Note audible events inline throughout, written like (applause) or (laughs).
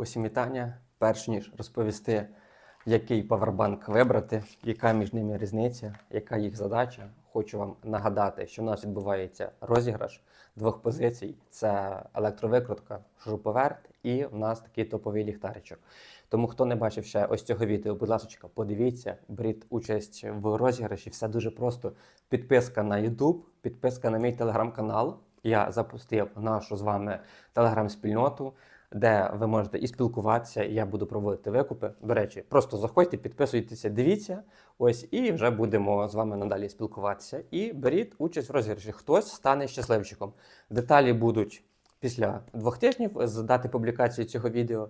Усім вітання. Перш ніж розповісти, який павербанк вибрати, яка між ними різниця, яка їх задача, хочу вам нагадати, що в нас відбувається розіграш двох позицій: це електровикрутка, шуруповерт і в нас такий топовий ліхтаричок. Тому хто не бачив ще ось цього відео, будь ласка, подивіться, беріть участь в розіграші. Все дуже просто. Підписка на YouTube, підписка на мій телеграм-канал. Я запустив нашу з вами телеграм-спільноту, де ви можете і спілкуватися, і я буду проводити викупи. До речі, просто заходьте, підписуйтеся, дивіться. Ось і вже будемо з вами надалі спілкуватися. І беріть участь в розіграші. Хтось стане щасливчиком. Деталі будуть після двох тижнів з дати публікації цього відео.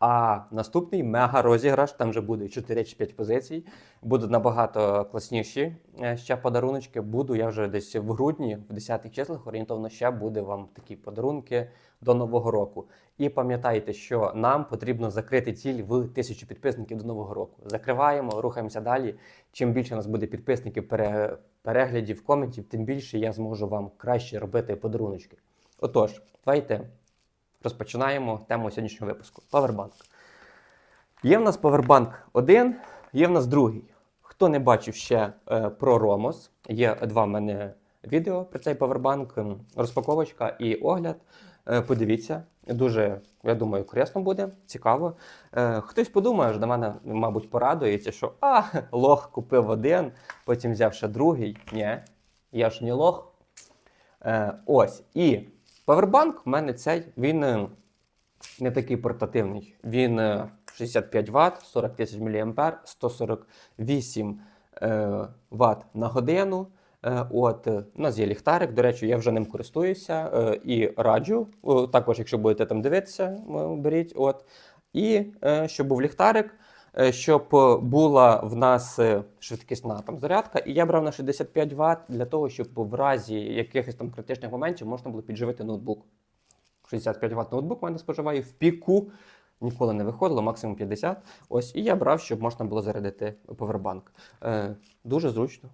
А наступний мега розіграш, там вже буде 4 чи 5 позицій. Будуть набагато класніші е, ще подаруночки. Буду я вже десь в грудні, в 10-х числах, орієнтовно ще буде вам такі подарунки до нового року. І пам'ятайте, що нам потрібно закрити ціль в тисячу підписників до нового року. Закриваємо, рухаємося далі. Чим більше у нас буде підписників, переглядів, коментів, тим більше я зможу вам краще робити подаруночки. Отож, давайте розпочинаємо тему сьогоднішнього випуску. Павербанк. Є в нас Powerbank 1, є в нас другий. Хто не бачив ще е, про Ромос, є два в мене відео про цей Powerbank, розпаковочка і огляд. Е, подивіться, дуже, я думаю, корисно буде, цікаво. Е, хтось подумає, що до мене, мабуть, порадується, що а, лох купив один, потім взяв ще другий. Ні, я ж не лох. Е, ось. І Powerbank в мене цей, він е, не такий портативний. Він е, 65 Вт, 40 тисяч мА, 148 е, Вт на годину. Е, От, е, у нас є ліхтарик, до речі, я вже ним користуюся і раджу. Також, якщо будете там дивитися, беріть. От. І щоб був ліхтарик, щоб е, була в нас е, швидкісна там зарядка, і я брав на 65 Вт для того, щоб в разі якихось там критичних моментів можна було підживити ноутбук. 65 Вт ноутбук в мене споживає в піку. Ніколи не виходило, максимум 50. Ось, і я брав, щоб можна було зарядити повербанк. Е, дуже зручно.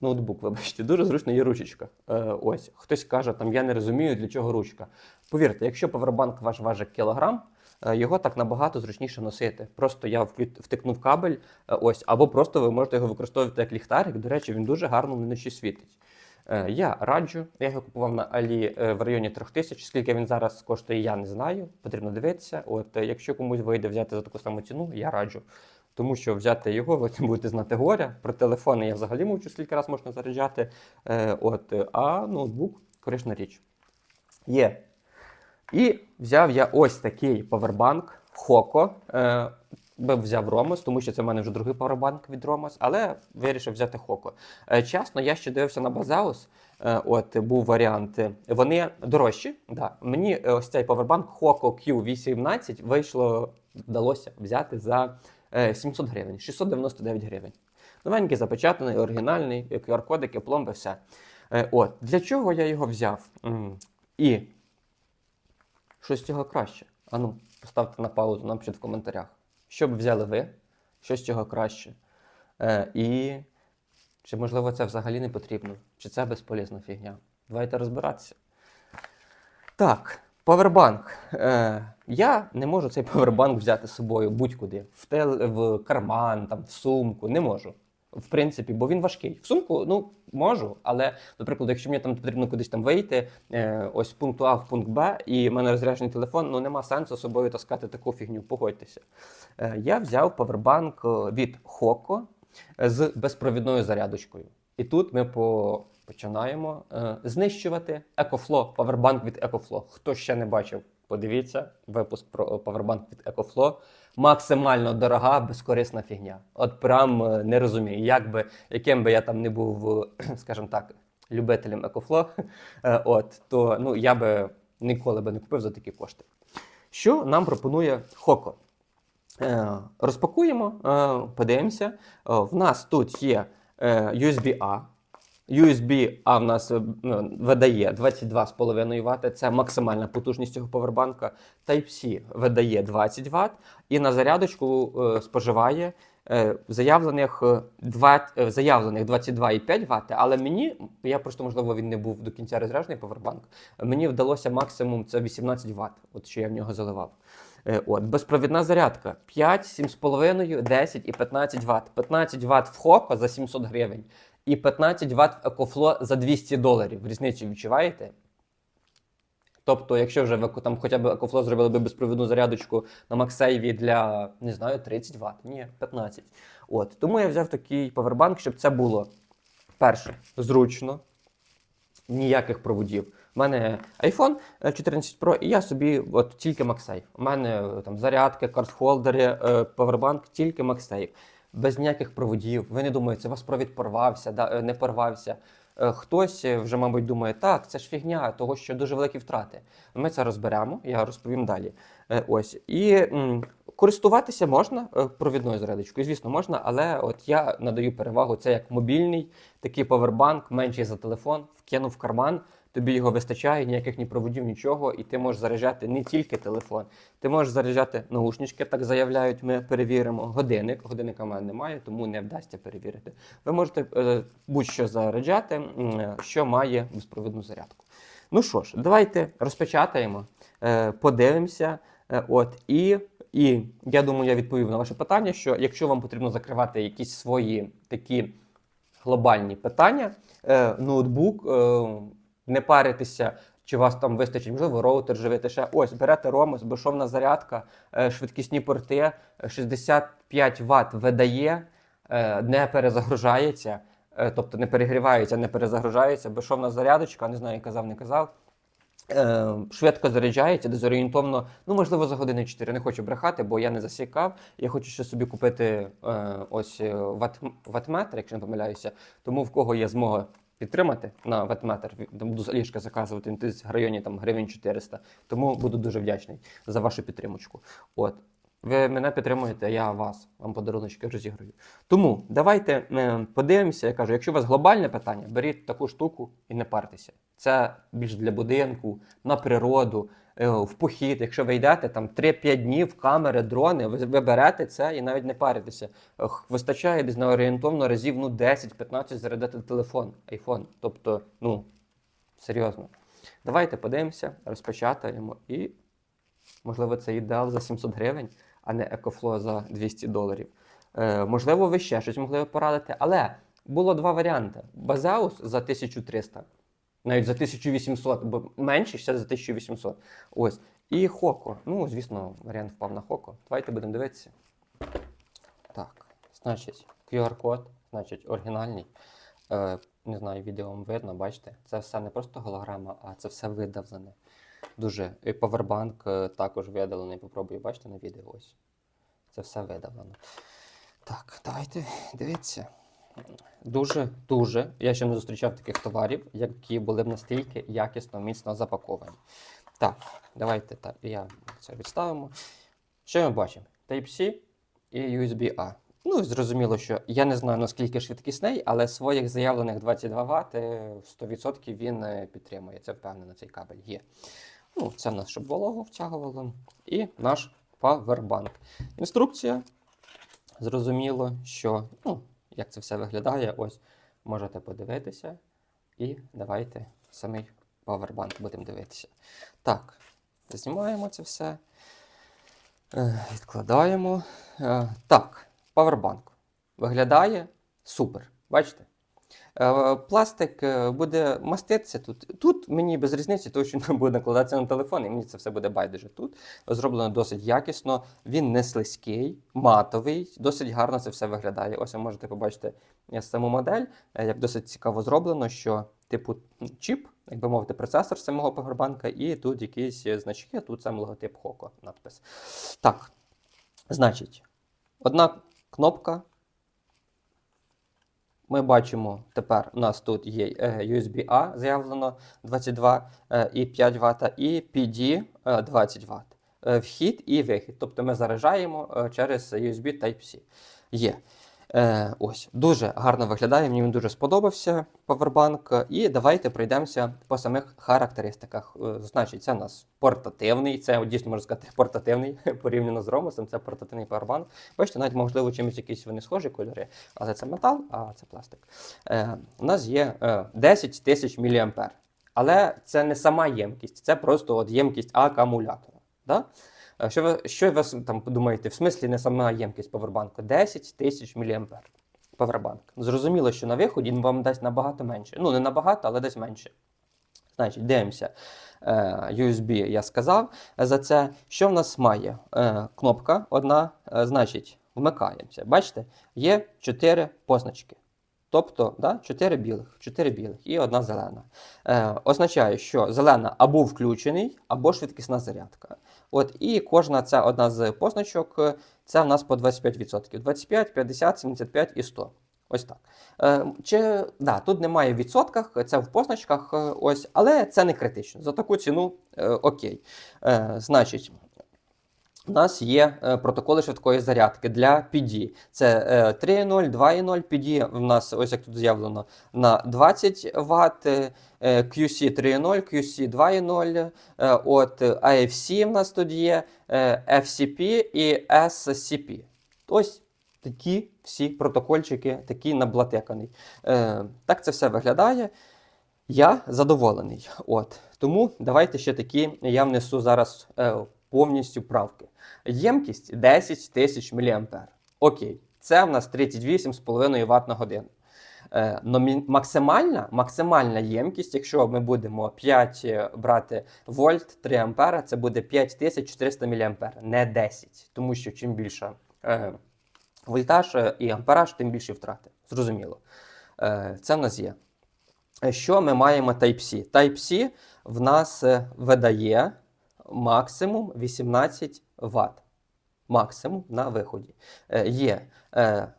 Ноутбук, вибачте, дуже зручно є ручечка. Е, ось, хтось каже, там я не розумію, для чого ручка. Повірте, якщо повербанк ваш важить кілограм, е, його так набагато зручніше носити. Просто я втикнув кабель, е, ось, або просто ви можете його використовувати як ліхтарик. До речі, він дуже гарно вночі світить. Е, Я раджу, я його купував на Алі е, в районі 3000. Скільки він зараз коштує, я не знаю. Потрібно дивитися. От е, якщо комусь вийде взяти за таку саму ціну, я раджу. Тому що взяти його, ви будете знати горя. Про телефони я взагалі мовчу, скільки раз можна заряджати. Е, от, е, а ноутбук корисна річ. Є. І взяв я ось такий павербанк Хоко. Е, би взяв Ромос, тому що це в мене вже другий павербанк від Ромос, але вирішив взяти Хоко. Е, чесно, я ще дивився на Базеус. Е, от був варіант. Вони дорожчі. Да. Мені ось цей павербанк Хоко Q18 вийшло, вдалося взяти за е, 700 гривень, 699 гривень. Новенький, запечатаний, оригінальний, QR-кодики, пломби, все. От, для чого я його взяв? І що з цього краще? Ану, поставте на паузу, напишіть в коментарях. Що б взяли ви? Що з цього краще? Е, і чи можливо це взагалі не потрібно? Чи це безполезна фігня? Давайте розбиратися. Так, павербанк. Е, я не можу цей (laughs) павербанк взяти з собою будь-куди. В, тел, в карман, там, в сумку. Не можу. В принципі, бо він важкий. В сумку, ну, можу, але, наприклад, якщо мені там потрібно кудись там вийти, е, ось пункту А в пункт Б, і в мене розряджений телефон, ну нема сенсу з собою таскати таку фігню, погодьтеся. Е, я взяв павербанк е, від Хоко з безпровідною зарядочкою. І тут ми по... починаємо е, знищувати EcoFlow, павербанк від EcoFlow. Хто ще не бачив, подивіться випуск про павербанк від EcoFlow. Максимально дорога, безкорисна фігня. От прям е, не розумію, як би, яким би я там не був, е, (clears throat) скажімо так, любителем EcoFlow, (laughs) е, от, то ну, я би ніколи би не купив за такі кошти. Що нам пропонує Хоко? Розпакуємо, подивимося. В нас тут є е, USB-A. USB-A в нас е, ну, видає 22,5 Вт. Це максимальна потужність цього повербанка. Type-C видає 20 Вт. І на зарядочку е, споживає Е, Заявлених, е, е, заявлених 22,5 Вт, але мені, я просто, можливо, він не був до кінця розряджений повербанк, мені вдалося максимум це 18 Вт, от що я в нього заливав. От, безпровідна зарядка 5, 7,5, 10 і 15 Вт. 15 Вт в Хоко за 700 гривень і 15 Вт Екофло за 200 доларів. Різницю відчуваєте? Тобто, якщо вже там хоча б Екофло зробили би безпровідну зарядочку на Максейві для, не знаю, 30 Вт, ні, 15. От. Тому я взяв такий павербанк, щоб це було перше, зручно, ніяких проводів. У мене iPhone е, 14 Pro, і я собі от тільки MagSafe. У мене е, там зарядки, картхолдери, е, павербанк, тільки MagSafe. Без ніяких проводів. Ви не думаєте, вас провід порвався, да, е, не порвався. Е, Хтось е, вже, мабуть, думає, так, це ж фігня, того що дуже великі втрати. Ми це розберемо, я розповім далі. Ось. І користуватися можна провідною зарядочкою, звісно, можна, але от я надаю перевагу це як мобільний, такий повербанк, менший за телефон, вкинув в карман. Тобі його вистачає, ніяких ні проводів, нічого, і ти можеш заряджати не тільки телефон, ти можеш заряджати наушнички, так заявляють, ми перевіримо. Годинник. Годинника в мене немає, тому не вдасться перевірити. Ви можете е, будь-що заряджати, е, що має безпровідну зарядку. Ну що ж, давайте розпечатаємо, е, подивимося. Е, от, і, і я думаю, я відповів на ваше питання, що якщо вам потрібно закривати якісь свої такі глобальні питання, е, ноутбук, е, не паритися, чи вас там вистачить, можливо, роутер живете ще. Ось, берете ромус, безшовна зарядка, е, швидкісні порти, е, 65 Вт видає, е, не перезагружається, е, тобто не перегрівається, не перезагружається, безшовна зарядочка, не знаю, казав, не казав. Е, швидко заряджається, десь орієнтовно, ну можливо, за години 4. Не хочу брехати, бо я не засікав. Я хочу ще собі купити е, ось е, ват, ватметр, якщо не помиляюся. Тому в кого є змога підтримати на ветметр. там буду ліжка заказувати в районі там гривень 400. Тому буду дуже вдячний за вашу підтримочку. От. Ви мене підтримуєте, я вас, вам подаруночки розіграю. Тому давайте е, подивимося. Я кажу, якщо у вас глобальне питання, беріть таку штуку і не партеся. Це більш для будинку, на природу, в похід. Якщо ви йдете там 3-5 днів, камери, дрони, ви, ви берете це і навіть не паритеся. Е, Вистачає десь на орієнтовно разів ну, 10-15 зарядити телефон, айфон. Тобто, ну, серйозно. Давайте подивимося, розпечатаємо і, можливо, це ідеал за 700 гривень, а не екофло за 200 доларів. Е, можливо, ви ще щось могли порадити, але було два варіанти: Базеус за 1300, навіть за 1800, бо менше ще за 1800. Ось. І Хоко. Ну, звісно, варіант впав на Хоко. Давайте будемо дивитися. Так, значить, QR-код, значить, оригінальний. Е, не знаю, відео вам видно, бачите? Це все не просто голограма, а це все видавлене. Дуже. І повербанк е, також видалений. Попробую, бачите на відео ось. Це все видавлено. Так, давайте дивіться. Дуже, дуже. Я ще не зустрічав таких товарів, які були б настільки якісно, міцно запаковані. Так, давайте так, я це відставимо. Що ми бачимо? Type-C і USB-A. Ну, зрозуміло, що я не знаю наскільки швидкісний, але своїх заявлених 22 Вт 100% він е, підтримує. Це впевнено, цей кабель є. Ну, це в нас, щоб вологу втягувало. І наш павербанк. Інструкція. Зрозуміло, що ну, як це все виглядає, ось можете подивитися. І давайте самий павербанк будемо дивитися. Так, знімаємо це все. Е, Відкладаємо. Е, Так, павербанк. Виглядає супер. Бачите? Е, Пластик е, буде маститися тут. Тут мені без різниці, тому що він (laughs) буде накладатися на телефон, і мені це все буде байдуже. Тут зроблено досить якісно. Він не слизький, матовий, досить гарно це все виглядає. Ось ви можете побачити е, саму модель, як досить цікаво зроблено, що типу чіп, як би мовити, процесор самого павербанка, і тут якісь значки, тут сам логотип Хоко надпис. Так, значить, одна кнопка. Ми бачимо, тепер у нас тут є е, USB-A заявлено 22 е, і 5 Вт, і PD е, 20 Вт. Вхід і вихід. Тобто ми заряджаємо е, через USB Type-C. Є. Е, ось, дуже гарно виглядає, мені він дуже сподобався Powerbank. І давайте пройдемося по самих характеристиках. Е, значить, це у нас портативний, це дійсно можна сказати портативний (laughs) порівняно з Ромусом, це портативний Powerbank. Бачите, навіть можливо чимось якісь вони схожі кольори, але це метал, а це пластик. Е, у нас є е, 10 тисяч мА. Але це не сама ємкість, це просто от ємкість акумулятора. Да? Що ви, що ви там подумаєте? В смислі не сама ємкість павербанку? 10 тисяч мА. Павербанк. Зрозуміло, що на виході він вам дасть набагато менше. Ну, не набагато, але десь менше. Значить, дивимося. Е, USB я сказав за це. Що в нас має? Е, Кнопка одна, е, значить, вмикаємося. Бачите, є 4 позначки. Тобто, да, 4 білих, 4 білих і одна зелена. Е, означає, що зелена або включений, або швидкісна зарядка. От, і кожна ця одна з позначок це в нас по 25%. 25, 50, 75 і 100. Ось так. Е, чи, да, тут немає в відсотках, це в позначках, е, ось, але це не критично. За таку ціну е, окей. Е, значить, у нас є е, протоколи швидкої зарядки для PD. Це е, 3.0, 2.0 PD. У нас, ось як тут заявлено, на 20 Вт, QC 3.0, QC 2.0, е, от AFC в нас тут є, е, FCP і SCP. Ось такі всі протокольчики, такі наблатеканий. Е, так це все виглядає. Я задоволений. От. Тому давайте ще такі я внесу зараз повністю правки. Ємкість 10 тисяч мА. Окей, це в нас 38,5 Вт на годину. Е, максимальна, максимальна ємкість, якщо ми будемо 5 брати вольт 3 ампера, це буде 5400 мА, не 10. Тому що чим більше е, вольтаж е, і ампераж, тим більші втрати. Зрозуміло. Е, це в нас є. Е, Що ми маємо Type-C? Type-C в нас е, видає максимум 18 Вт. Максимум на виході. Е, Є е,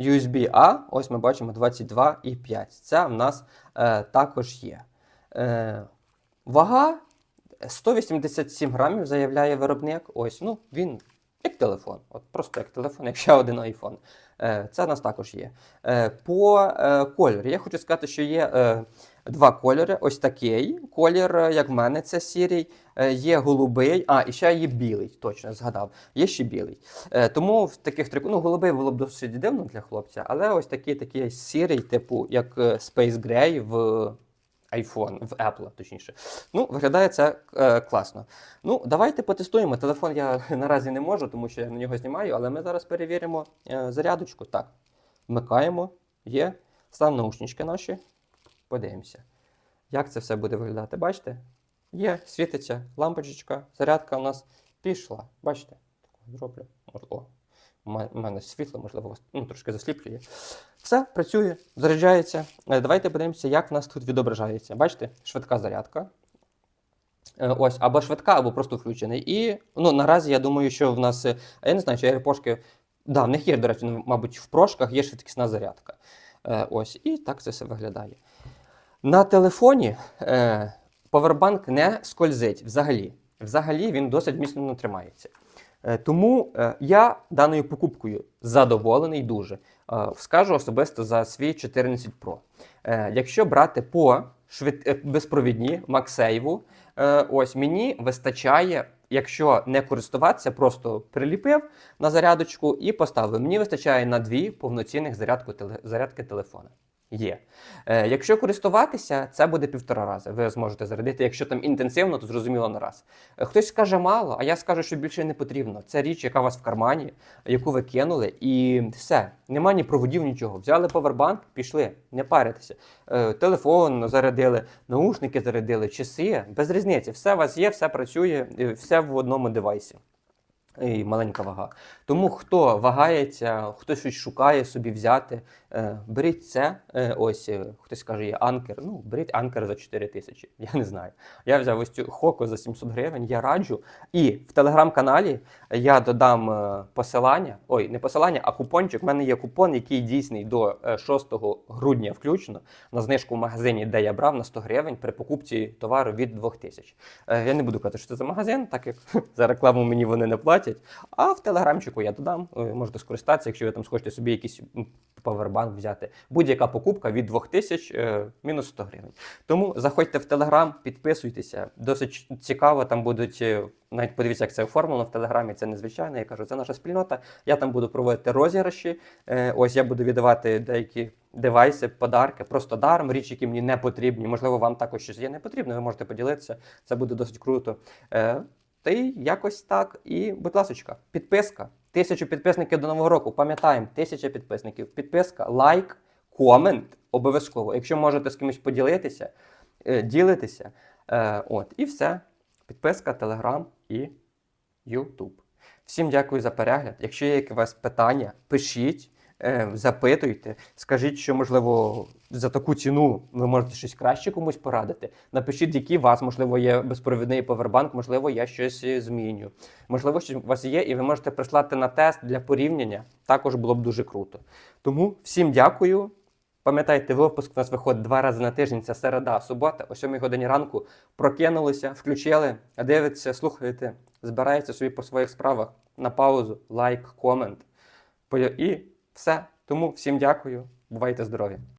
USB-A, ось ми бачимо 22,5. Це в нас е, також є. Е, вага 187 грамів, заявляє виробник. Ось, ну, він як телефон. От просто як телефон, як ще один iPhone. Е, це в нас також є. Е, по е, кольору. Я хочу сказати, що є е, два кольори. Ось такий колір, е, як в мене, це сірий. Е, є голубий, а, і ще є білий, точно згадав. Є ще білий. Е, тому в таких трик... ну, голубий було б досить дивно для хлопця, але ось такий такий сірий, типу, як Space Gray в iPhone, в Apple, точніше. Ну, виглядає це е, класно. Ну, давайте потестуємо. Телефон я (laughs) наразі не можу, тому що я на нього знімаю, але ми зараз перевіримо е, зарядочку. Так, вмикаємо, є. Став наушнички наші. Подивимося, як це все буде виглядати. Бачите? Є, світиться лампочка, зарядка у нас пішла. Бачите? Зроблю. О, у мене світло, можливо, ну, трошки засліплює. Все, працює, заряджається. Е, Давайте подивимося, як в нас тут відображається. Бачите, швидка зарядка. Е, Ось, або швидка, або просто включений. І ну, наразі я думаю, що в нас, е, я не знаю, чи AirPods, да, в них є, до речі, ну, мабуть, в прошках є швидкісна зарядка. Ось, і так це все виглядає. На телефоні е, Powerbank не скользить взагалі. Взагалі він досить міцно тримається. Е, тому е, я даною покупкою задоволений дуже. Е, скажу особисто за свій 14 Pro. Е, якщо брати по швид... безпровідні е, ось мені вистачає, якщо не користуватися, просто приліпив на зарядочку і поставив. Мені вистачає на дві повноцінних зарядку зарядки телефона. Є. Е, якщо користуватися, це буде півтора рази. Ви зможете зарядити. Якщо там інтенсивно, то зрозуміло на раз. Е, Хтось скаже мало, а я скажу, що більше не потрібно. Це річ, яка у вас в кармані, яку ви кинули, і все. Нема ні проводів, нічого. Взяли повербанк, пішли, не паритеся. Е, телефон зарядили, наушники зарядили, часи, без різниці. Все у вас є, все працює, все в одному девайсі. І маленька вага. Тому хто вагається, хто щось шукає собі взяти, е, беріть це. Е, ось е, хтось каже, є анкер. Ну, беріть анкер за 4 тисячі. (laughs) Я не знаю. Я взяв ось цю хоку за 700 гривень, я раджу. І в телеграм-каналі я додам посилання. Ой, не посилання, а купончик. У мене є купон, який дійсний до е, 6 грудня включно на знижку в магазині, де я брав на 100 гривень при покупці товару від 2000. Е, Я не буду казати, що це за магазин, так як (laughs) за рекламу мені вони не платять. Платять. А в телеграмчику я додам, е, можете скористатися, якщо ви там схочете собі якийсь павербанк взяти. Будь-яка покупка від 2000 е, мінус 100 гривень. Тому заходьте в Телеграм, підписуйтеся. Досить цікаво. Там будуть е, навіть подивіться, як це оформлено в Телеграмі. Це незвичайно. Я кажу, це наша спільнота. Я там буду проводити розіграші. Ось я буду віддавати деякі девайси, подарки, просто даром, річ, які мені не потрібні. Можливо, вам також щось є не потрібно. Ви можете поділитися. Це буде досить круто. Та якось так. І, будь ласка, підписка. Тисячу підписників до нового року. Пам'ятаємо, тисяча підписників. Підписка, лайк, комент обов'язково. Якщо можете з кимось поділитися, е, ділитися. Е, От, і все. Підписка, Телеграм і Ютуб. Всім дякую за перегляд. Якщо є якісь питання, пишіть, запитуйте, скажіть, що можливо за таку ціну ви можете щось краще комусь порадити. Напишіть, який у вас, можливо, є безпровідний повербанк, можливо, я щось е, зміню. Можливо, щось у вас є, і ви можете прислати на тест для порівняння. Також було б дуже круто. Тому всім дякую. Пам'ятайте, випуск у нас виходить два рази на тиждень. Це середа, субота, о 7 годині ранку. Прокинулися, включили, дивитеся, слухаєте, збираєте собі по своїх справах на паузу, лайк, комент. І все. Тому всім дякую. Бувайте здорові!